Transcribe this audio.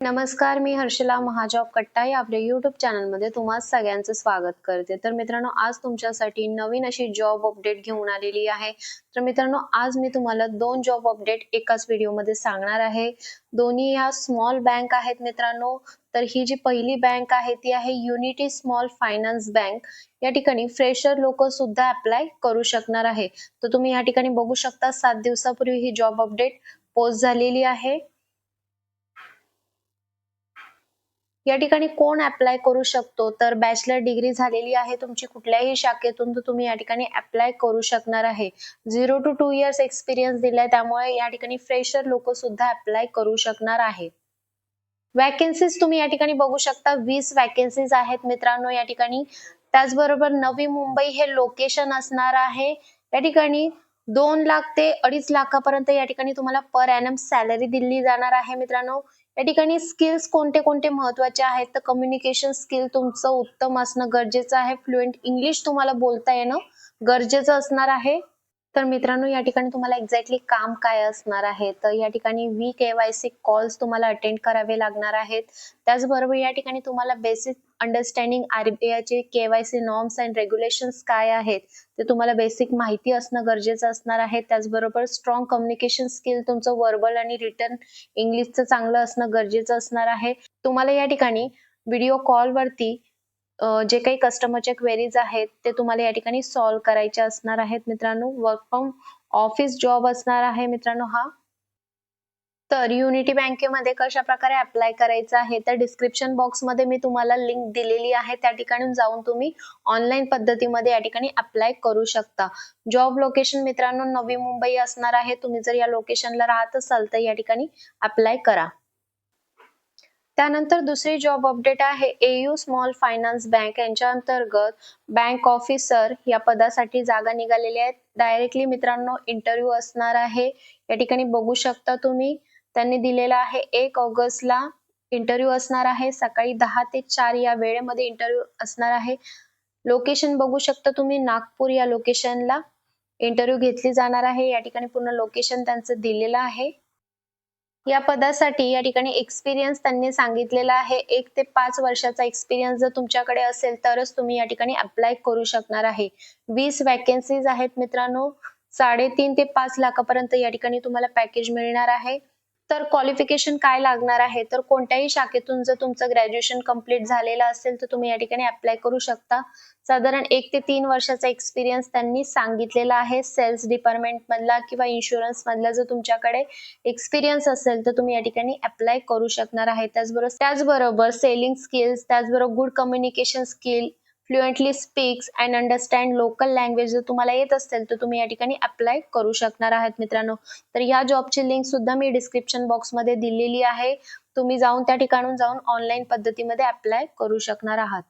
नमस्कार मी हर्षला महाजॉब कट्टा या आपल्या युट्यूब चॅनलमध्ये तुम्हा सगळ्यांचं स्वागत करते. तर मित्रांनो आज तुमच्यासाठी नवीन अशी जॉब अपडेट घेऊन आलेली आहे. तर मित्रांनो आज मी तुम्हाला दोन जॉब अपडेट एकाच व्हिडिओमध्ये सांगणार आहे. दोन्ही ह्या स्मॉल बँक आहेत मित्रांनो. तर ही जी पहिली बँक आहे ती आहे युनिटी स्मॉल फायनान्स बँक या ठिकाणी फ्रेशर लोक सुद्धा अप्लाय करू शकणार आहे. तर तुम्ही या ठिकाणी बघू शकता सात दिवसापूर्वी ही जॉब अपडेट पोस्ट झालेली आहे. या ठिकाणी कोण अप्लाय करू शकतो? तर बॅचलर डिग्री झालेली आहे तुमची कुठल्याही शाखेतून तर तुम्ही या ठिकाणी अप्लाय करू शकणार आहे. Zero two two years experience दिलाय त्यामुळे या ठिकाणी फ्रेशर लोक सुद्धा अप्लाय करू शकणार आहे. वॅकन्सीज तुम्ही या ठिकाणी बघू शकता वीस वॅकन्सीज आहेत मित्रांनो या ठिकाणी. त्याचबरोबर नवी मुंबई हे लोकेशन असणार आहे. या ठिकाणी दोन लाख ते अडीच लाखापर्यंत या ठिकाणी तुम्हाला पर एनम सॅलरी दिली जाणार आहे मित्रांनो. या ठिकाणी स्किल्स कोणते कोणते महत्त्वाचे आहेत? तर कम्युनिकेशन स्किल तुमचं उत्तम असणं गरजेचं आहे. फ्लुएंट इंग्लिश तुम्हाला बोलता येणं गरजेचं असणार आहे. तर मित्रांनो या ठिकाणी तुम्हाला एक्झॅक्टली काम काय असणार आहे? तर या ठिकाणी we K Y C calls तुम्हाला अटेंड करावे लागणार आहेत. त्याचबरोबर या ठिकाणी तुम्हाला बेसिक अंडरस्टँडिंग आरबीआयचे K Y C norms and regulations काय आहेत ते तुम्हाला बेसिक माहिती असणं गरजेचं असणार आहे. त्याचबरोबर स्ट्रॉंग कम्युनिकेशन स्किल तुमचं वर्बल आणि रिटर्न इंग्लिशचं चांगलं असणं गरजेचं असणार आहे. तुम्हाला या ठिकाणी व्हिडिओ कॉलवरती जे काही कस्टमरचे क्वेरीज आहेत ते तुम्हाला या ठिकाणी सॉल्व्ह करायचे असणार आहेत मित्रांनो. वर्क फ्रॉम ऑफिस जॉब असणार आहे मित्रांनो हा. तर युनिटी बँकेमध्ये कशा प्रकारे अप्लाय करायचं आहे तर डिस्क्रिप्शन बॉक्समध्ये मी तुम्हाला लिंक दिलेली आहे. त्या ठिकाणी जाऊन तुम्ही ऑनलाईन पद्धतीमध्ये या ठिकाणी अप्लाय करू शकता. जॉब लोकेशन मित्रांनो नवी मुंबई असणार आहे. तुम्ही जर या लोकेशनला राहत असाल तर या ठिकाणी अप्लाय करा. त्यानंतर दुसरी जॉब अपडेट आहे. A U small finance bank यांच्या अंतर्गत बँक ऑफिसर या पदासाठी जागा निघालेल्या आहेत डायरेक्टली मित्रांनो इंटरव्ह्यू असणार आहे. या ठिकाणी बघू शकता तुम्ही त्यांनी दिलेला आहे. एक ऑगस्टला इंटरव्ह्यू असणार आहे. सकाळी दहा ते चार या वेळेमध्ये इंटरव्ह्यू असणार आहे. लोकेशन बघू शकता तुम्ही नागपूर या लोकेशनला इंटरव्ह्यू घेतली जाणार आहे. या ठिकाणी पूर्ण लोकेशन त्यांचं दिलेलं आहे. या पदासाठी या ठिकाणी एक्सपिरियन्स त्यांनी सांगितलेला आहे. एक ते पाच वर्षाचा एक्सपिरियन्स जर तुमच्याकडे असेल तरच तुम्ही या ठिकाणी अप्लाय करू शकणार आहे. वीस वॅकन्सीज आहेत मित्रांनो. साडेतीन ते पाच लाखापर्यंत या ठिकाणी तुम्हाला पॅकेज मिळणार आहे. तर क्वालिफिकेशन काय लागणार आहे? तर कोणत्याही शाखेतून जर तुमचं ग्रॅज्युएशन कंप्लीट झालेलं असेल तर तुम्ही या ठिकाणी अप्लाय करू शकता. साधारण एक ते तीन वर्षाचा एक्सपिरियन्स त्यांनी सांगितलेला आहे. सेल्स डिपार्टमेंट मधला किंवा इन्शुरन्स मधला जर तुमच्याकडे एक्सपिरियन्स असेल तर तुम्ही या ठिकाणी अप्लाय करू शकणार आहे. त्याचबरोबर त्याचबरोबर सेलिंग स्किल्स त्याचबरोबर good communication skill fluently speaks and understand local language जर तुम्हाला येत असेल तर तुम्ही या ठिकाणी अप्लाय करू शकणार आहात मित्रांनो. तर या जॉबची लिंक सुद्धा मी डिस्क्रिप्शन बॉक्समध्ये दिलेली आहे. तुम्ही जाऊन त्या ठिकाणून जाऊन ऑनलाईन पद्धतीमध्ये अप्लाय करू शकणार आहात.